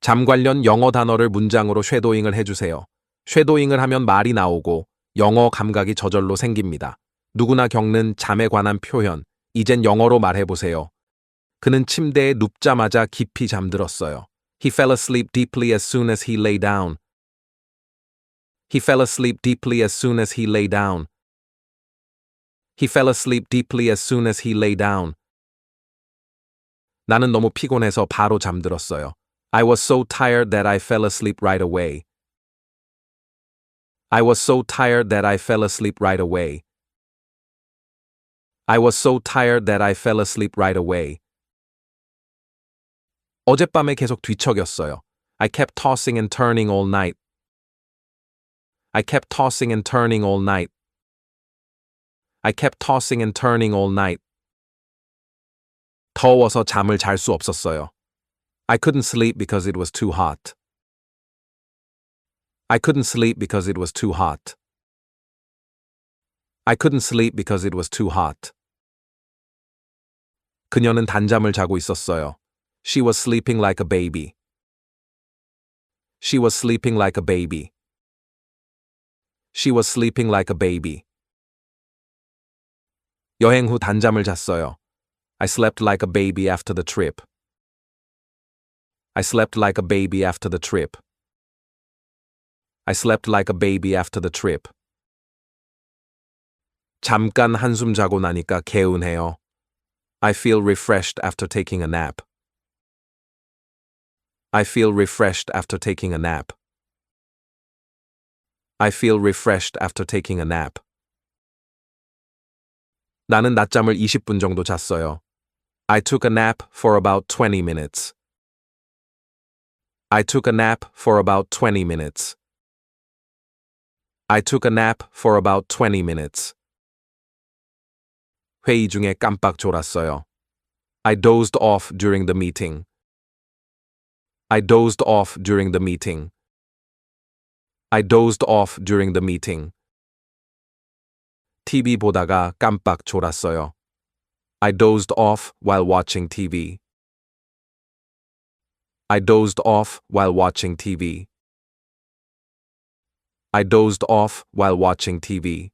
잠 관련 영어 단어를 문장으로 쉐도잉을 해주세요. 쉐도잉을 하면 말이 나오고 영어 감각이 저절로 생깁니다. 누구나 겪는 잠에 관한 표현, 이젠 영어로 말해보세요. 그는 침대에 눕자마자 깊이 잠들었어요. He fell asleep deeply as soon as he lay down. He fell asleep deeply as soon as he lay down. He fell asleep deeply as soon as he lay down. 나는 너무 피곤해서 바로 잠들었어요. I was so tired that I fell asleep right away. I was so tired that I fell asleep right away. I was so tired that I fell asleep right away. 어젯밤에 계속 뒤척였어요. I kept tossing and turning all night. I kept tossing and turning all night. I kept tossing and turning all night. 더워서 잠을 잘 수 없었어요. I couldn't sleep because it was too hot. I couldn't sleep because it was too hot. I couldn't sleep because it was too hot. 그녀는 단잠을 자고 있었어요. She was sleeping like a baby. She was sleeping like a baby. She was sleeping like a baby. 여행 후 단잠을 잤어요. I slept like a baby after the trip. I slept like a baby after the trip. I slept like a baby after the trip. 잠깐 한숨 자고 나니까 개운해요. I feel refreshed after taking a nap. I feel refreshed after taking a nap. I feel refreshed after taking a nap. 나는 낮잠을 20분 정도 잤어요. I took a nap for about 20 minutes. I took a nap for about 20 minutes. I took a nap for about 20 minutes. 회의 중에 깜빡 졸았어요. I dozed off during the meeting. I dozed off during the meeting. I dozed off during the meeting. TV 보다가 깜빡 졸았어요. I dozed off while watching TV. I dozed off while watching TV. I dozed off while watching TV.